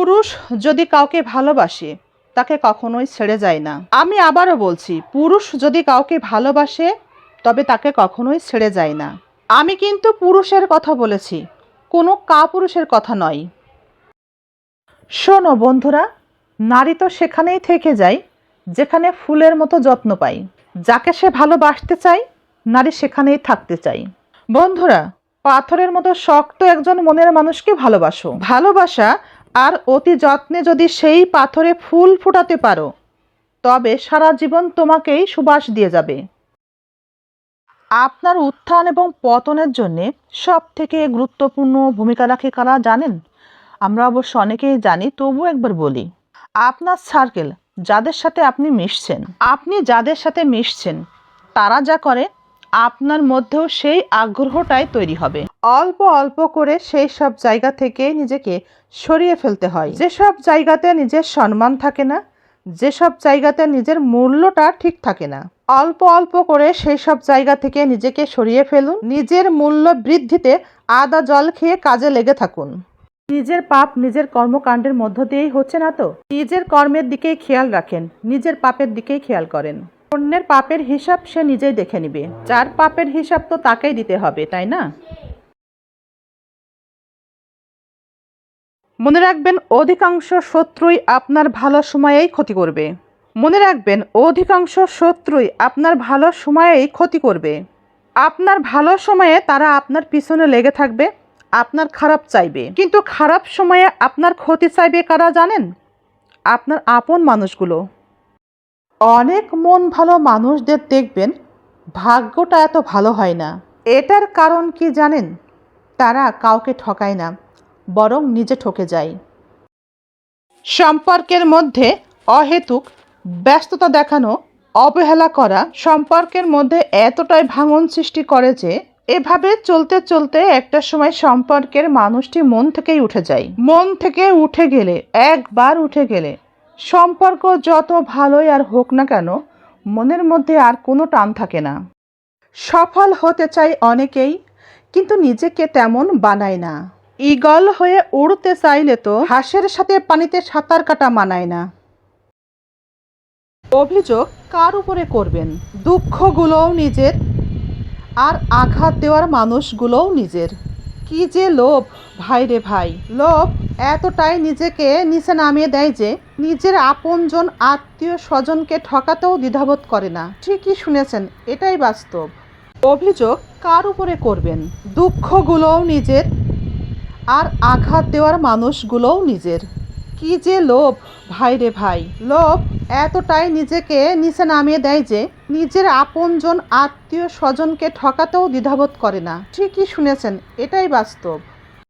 পুরুষ যদি কাউকে ভালোবাসে, তাকে কখনোই ছেড়ে যায় না। আমি আবারও বলছি, পুরুষ যদি কাউকে ভালোবাসে, তবে তাকে কখনোই ছেড়ে যায় না। আমি কিন্তু পুরুষের কথা বলেছি, কোনো কাপুরুষের কথা নয়। শোনো বন্ধুরা, নারী তো সেখানেই থেকে যায়, যেখানে ফুলের মতো যত্ন পাই যাকে সে ভালোবাসতে চায়, নারী সেখানেই থাকতে চাই বন্ধুরা, পাথরের মতো শক্ত একজন মনের মানুষকে ভালোবাসো। ভালোবাসা আর অতি যত্নে যদি সেই পাথরে ফুল ফোটাতে পারো, তবে সারা জীবন তোমাকেই সুবাস দিয়ে যাবে। আপনার উত্থান এবং পতনের জন্যে সব থেকে গুরুত্বপূর্ণ ভূমিকা রাখে কারা জানেন? আমরা অবশ্য অনেকেই জানি তবু একবার বলি। আপনার সার্কেল যাদের সাথে আপনি মিশছেন, আপনি যাদের সাথে মিশছেন, তারা যা করে, আপনার মধ্যেও সেই আগ্রহটাই তৈরি হবে। অল্প অল্প করে সেই সব জায়গা থেকে নিজেকে সরিয়ে ফেলতে হয়। যেসব জায়গাতে নিজের সম্মান থাকে না, যেসব জায়গাতে নিজের মূল্যটা ঠিক থাকে না, অল্প অল্প করে সেই সব জায়গা থেকে নিজেকে সরিয়ে ফেলুন। নিজের মূল্য বৃদ্ধিতে আদা জল খেয়ে কাজে লেগে থাকুন। নিজের পাপ নিজের কর্মকাণ্ডের মধ্য দিয়েই হচ্ছে না তো? নিজের কর্মের দিকেই খেয়াল রাখেন, নিজের পাপের দিকেই খেয়াল করেন। অন্যের পাপের হিসাব সে নিজেই দেখে নিবে। যার পাপের হিসাব তো তাকেই দিতে হবে, তাই না? মনে রাখবেন, অধিকাংশ শত্রুই আপনার ভালো সময়েই ক্ষতি করবে। মনে রাখবেন, অধিকাংশ শত্রুই আপনার ভালো সময়েই ক্ষতি করবে। আপনার ভালো সময়ে তারা আপনার পিছনে লেগে থাকবে, আপনার খারাপ চাইবে। কিন্তু খারাপ সময়ে আপনার ক্ষতি চাইবে কারা জানেন? আপনার আপন মানুষগুলো। অনেক মন ভালো মানুষদের দেখবেন, ভাগ্যটা এত ভালো হয় না। এটার কারণ কি জানেন? তারা কাউকে ঠকায় না। বরং নিজে ঠকে যায় সম্পর্কের মধ্যে অহেতুক ব্যস্ততা দেখানো, অবহেলা করা সম্পর্কের মধ্যে এতটাই ভাঙন সৃষ্টি করে যে, এভাবে চলতে চলতে একটা সময় সম্পর্কের মানুষটি মন থেকেই উঠে যায়। মন থেকে উঠে গেলে, একবার উঠে গেলে, সম্পর্ক যত ভালোই আর হোক না কেন, মনের মধ্যে আর কোনো টান থাকে না। সফল হতে চাই অনেকেই, কিন্তু নিজেকে তেমন বানায় না। ইগল হয়ে উড়তে চাইলে তো হাঁসের সাথে পানিতে সাঁতার কাটা মানায় না। অভিযোগ কার উপরে করবেন? দুঃখগুলোও নিজের আর আঘাত দেওয়ার মানুষগুলোও নিজের। কি যে লোভ! ভাই রে ভাই, লোভ এতটাই নিজেকে নিচে নামিয়ে দেয় যে নিজের আপনজন আত্মীয় স্বজনকে ঠকাতেও দ্বিধাবোধ করে না। ঠিকই শুনেছেন, এটাই বাস্তব। অভিযোগ কার উপরে করবেন? দুঃখগুলোও নিজের আর আঘাত দেওয়ার মানুষগুলোও নিজের। কি যে লোভ, ভাই রে ভাই, লোভ এতটাই নিজেকে নিচে নামিয়ে দেয় যে নিজের আপনজন আত্মীয় স্বজনকে ঠকাতেও দ্বিধাবোধ করে না। ঠিকই শুনেছেন, এটাই বাস্তব।